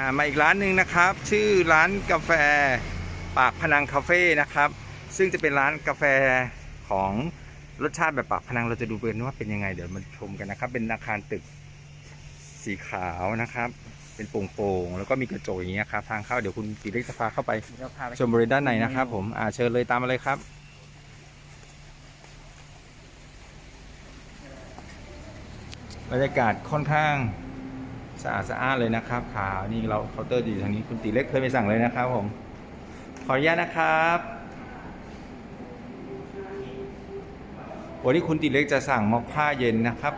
อ่ามาอีกร้านหนึ่งนะครับ ชื่อร้านกาแฟปากพนังคาเฟ่นะครับ ซึ่งจะเป็นร้านกาแฟของรสชาติแบบปากพนังเราจะดูเป็นว่าเป็นยังไงเดี๋ยวมาชมกันนะครับ เป็นอาคารตึกสีขาวนะครับ เป็นโป่งๆแล้วก็มีกระจกอย่างเงี้ยครับทางเข้าเดี๋ยวคุณตีเล็กจะพาเข้าไปาพาไปชมบริเวณด้านในนะครับ ผมอ่าเชิญเลยตามมาเลยครับบรรยากาศค่อนข้าง สะอาดสะอานเลยนะครับขาวนี่เราเคาน์เตอร์อยู่ทางนี้คุณตีเล็กเคยไปสั่งเลยนะครับผม ขออนุญาตนะครับวันนี้คุณตีเล็กจะสั่งมอคค่าเย็นนะครับ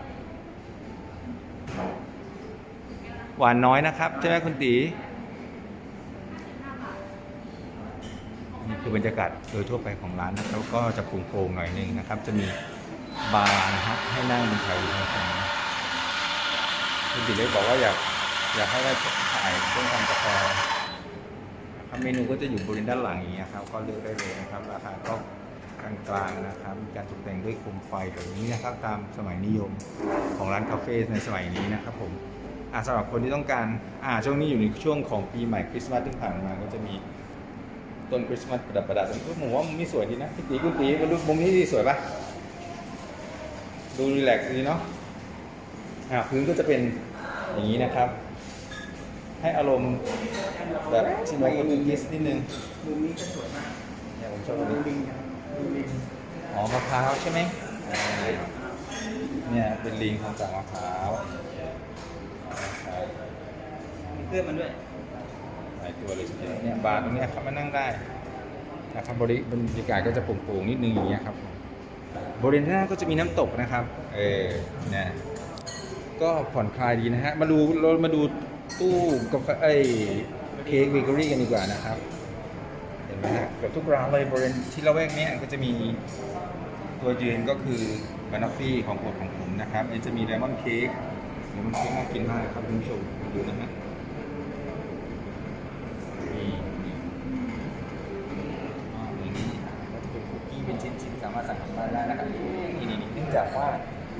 หวานน้อยนะครับใช่ไหมคุณตีนี่คือบรรยากาศโดยทั่วไปของร้านนะครับแล้วก็จะโปร่งๆหน่อยนึงนะครับ จะมีบาร์นะครับให้นั่งถ่ายรูปนะ คุณติเล็กบอกว่าอยากอยากให้ได้ถ่ายเครื่องทำกาแฟนะครับเมนูก็จะอยู่บริเวณด้านหลังอย่างเงี้ยครับ ก็เลือกได้เลยนะครับราคาก็กลางๆนะครับมีการตกแต่งด้วยโคมไฟแบบนี้นะครับ ตามสมัยนิยมของร้านคาเฟ่ในสมัยนี้นะครับผมอ่าสำหรับคนที่ต้องการอ่าช่วงนี้อยู่ในช่วงของปีใหม่คริสต์มาสที่ผ่านมาก็จะมีต้นคริสต์มาสประดับประดาตรงนี้ผมว่ามุมนี้สวยดีนะพี่ตีคุณตีมาดูมุมนี้ดีสวยปะดูรีแลกซ์ดีเนาะอ่าพื้นก็จะเป็น อย่างนี้นะครับ ให้อารมณ์แบบชิโนโกดูยิสนิดนึงมุมนี้ก็สวยมากเนี่ยผมชอบตรงดูนี้ลิงครับดูลิงอ๋อมะพร้าวใช่ไหมอ่าเนี่ยเป็นลิงทำจากมะพร้าวนะครับมีเพื่อนมันด้วยหลายตัวเลยทีเดียวเนี่ยบาร์ตรงเนี้ยครับมานั่งได้นะครับบริบรรยากาศก็จะโปร่งๆนิดนึงอย่างเงี้ยครับบริเวณหน้าก็จะมีน้ำตกนะครับ เออเนี่ย ก็ผ่อนคลายดีนะฮะ มาดูเรามาดูตู้กาแฟเอ้ยเค้กเบเกอรี่กันดีกว่านะครับ เห็นไหมฮะเกือบทุกร้านเลยบริเวณที่ละแวกเนี้ยก็จะมีตัวยืนก็คือบานาฟี่ของโปรดของผมนะครับอันนี้จะมีเลมอนเค้กเลมอนเค้กน่ากินมากครับคุณผู้ชมดูนะฮะมีนี่เป็นชิ้นๆสามารถสั่งทำได้นะครับนี่นี่เนื่องจากว่า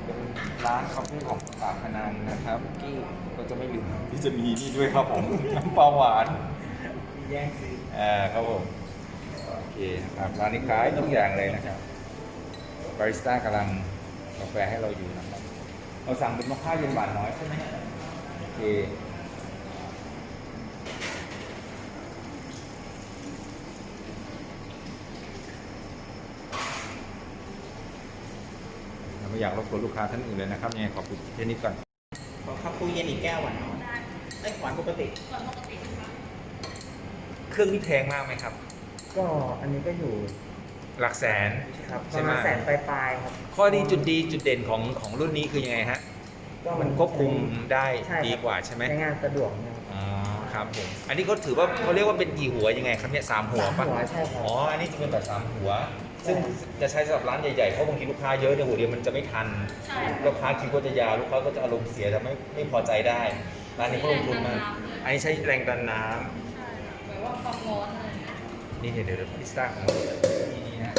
เป็นร้านคาเฟ่ของ ปากพนังนะครับคุกกี้ก็จะไม่ลืมที่จะมีนี่ด้วยครับผม น้ำปลาหวานแย่งซื้ออ่าครับผมโอเคครับร้านนี้ขายทุกอย่างเลยนะครับบาริสต้ากำลังกาแฟให้เราอยู่นะครับเราสั่งเป็นมะพร้าวเย็นหวานน้อยใช่ไหมโอเคเราไม่ อยากรบกวนลูกค้าท่านอื่นเลยนะครับยังไงขอบคุณแค่นี้ก่อนขอข้าวปูเย็นอีกแก้วหวานน้อยไอ้ยหวานปกติเครื่องนี่แพงมากไหมครับ ก็อันนี้ก็อยู่หลักแสน ครับปใช่ระไหม มาณแสนปลายๆครับ ข้อดีจุดดีจุดเด่นของของรุ่นนี้คือยังไงฮะก็มันควบคุมได้ใช่ครับ ดีกว่าใช่ไหมใช้งานสะดวกนะครับอ๋อครับผมอันนี้เขาถือว่าเขาเรียกว่าเป็นกี่หัวยังไงครับเนี่ยสามหัวสามปะหัวใช่ครับ อ๋ออันนี้จะเป็นแบบสามหัว ซึ่งจะใช้สำหรับร้านใหญ่ๆเพราะบางทีลูกค้าเยอะเนี่ยหัวเดียวมันจะไม่ทันใช่ลูกค้าคิดว่าจะยาวลูกค้าก็จะอารมณ์เสียจะไม่ไม่พอใจได้ร้านนี้เขาลงทุนมากอันนี้ใช้แรงดันน้ใช่แบบว่าความร้อนอะไรอย่างเงี้ยำนี่เดี๋ยวเดี๋ยวพิซซ่าของเรานี่นี่นะ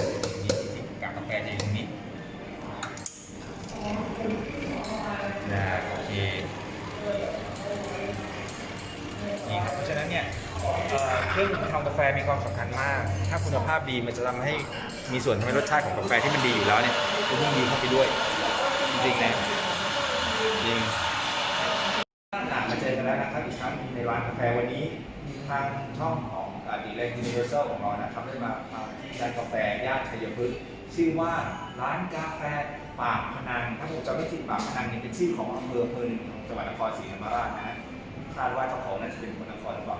นี่ที่กากาแฟจะอยู่ตรงนี้นะโอเคนี่ครับเพราะฉะนั้นเนี่ย เครื่องทำกาแฟมีความสำคัญมาก ถ้าคุณภาพดีมันจะทำให้มีส่วนทำให้รสชาติของกาแฟที่มันดีอยู่แล้วเนี่ยจะยิ่งดีเข้าไปด้วย จริงๆนะจริงต่างมาเจอกันแล้วนะครับอีกครั้งในร้านกาแฟวันนี้ทางช่องของดีเลนยูนิเวอร์แซลของเรานะครับได้มาที่ร้านกาแฟย่านชัยพฤกษ์ชื่อว่าร้านกาแฟปากพนังถ้าผมจำไม่ผิดปากพนังเนี่ยเป็นชื่อของอำเภออำเภอหนึ่งของจังหวัดนครศรีธรรมราชนะคาดว่าเจ้าของน่าจะเป็นคนนครหรือเปล่า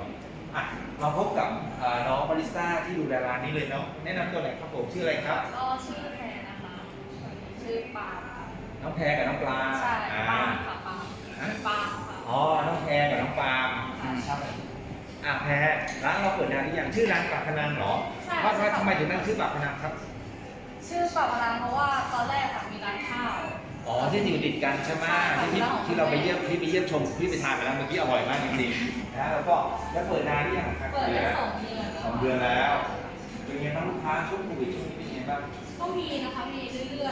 อะเราพบกับเอ่อน้องบาริสต้าที่ดูแลร้านนี้เลยเนาะแนะนำตัวหน่อยครับผมชื่ออะไรครับ ก็ชื่อแพรนะคะ ชื่อปาล์มค่ะน้องแพรกับน้องปลาใช่อ่า ปาล์มค่ะปาล์มฮะ ปาล์มค่ะอ๋อน้องแพรกับน้องปาล์มค่ะใช่อะแพรร้านเราเปิดนานหรือยังชื่อร้านปากพนังเหรอใช่ว่าว่าทำไมถึงตั้งชื่อปากพนังครับ ชื่อปาล์มร้านเพราะว่าตอนแรกอะมีร้านข้าว อ๋อที่อยู่ติดกันใช่ไหมใช่ที่ที่ค่ะที่เราไปเยี่ยมที่ไปเยี่ยมชมที่ไปทานมาแล้วเมื่อกี้อร่อยมากจริงๆนะแล้วก็แล้วเปิดนานหรือยังครับเปิดได้สองเดือนสองเดือนแล้วเป็นไงบ้างลูกค้าช่วงโควิดช่วงนี้เป็นไงบ้างก็มีนะคะมีเรื่อย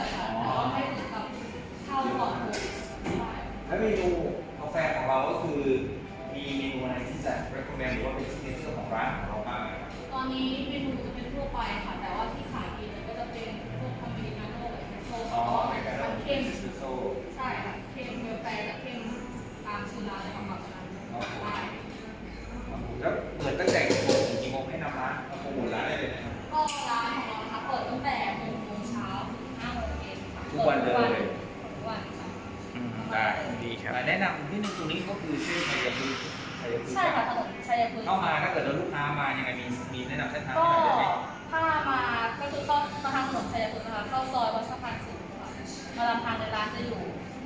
ด้ดีครับ แนะนำที่นึงตรงนี้ก็คือชื่อชัยพฤกษ์ชัยพฤกษ์ใช่ค่ะถนนชัยพฤกษ์เข้ามาถ้าเกิดเราลูกค้ามายังไงมีมีแนะนำเส้นทางก็ให้หน่อยได้ไหมถ้ามาก็คือเข้ามาทางถนนชัยพฤกษ์นะคะเข้าซอยวัดสะพานสูงค่ะมาลำทางในร้านจะอยู่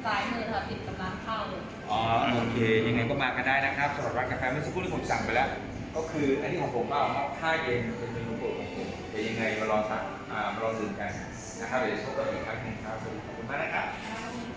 ซ้ายมือค่ะติดกับร้านข้าวเลยอ๋อโอเค ยังไงก็มากันได้นะครับสำหรับร้านกาแฟเมื่อสักครู่ที่ผมสั่งไปแล้ว ก็คืออันนี้ของผมก็เอามอบผ้าเย็นเป็นเมนูโปรดของผมเดี๋ยวยังไงมาลองสั่งอ่ามาลองดื่มกันนะครับเดี๋ยวจะพบกันอีกครั้งหนึงครับสวัสดีขอบคุณมากนะครับขอบคุณ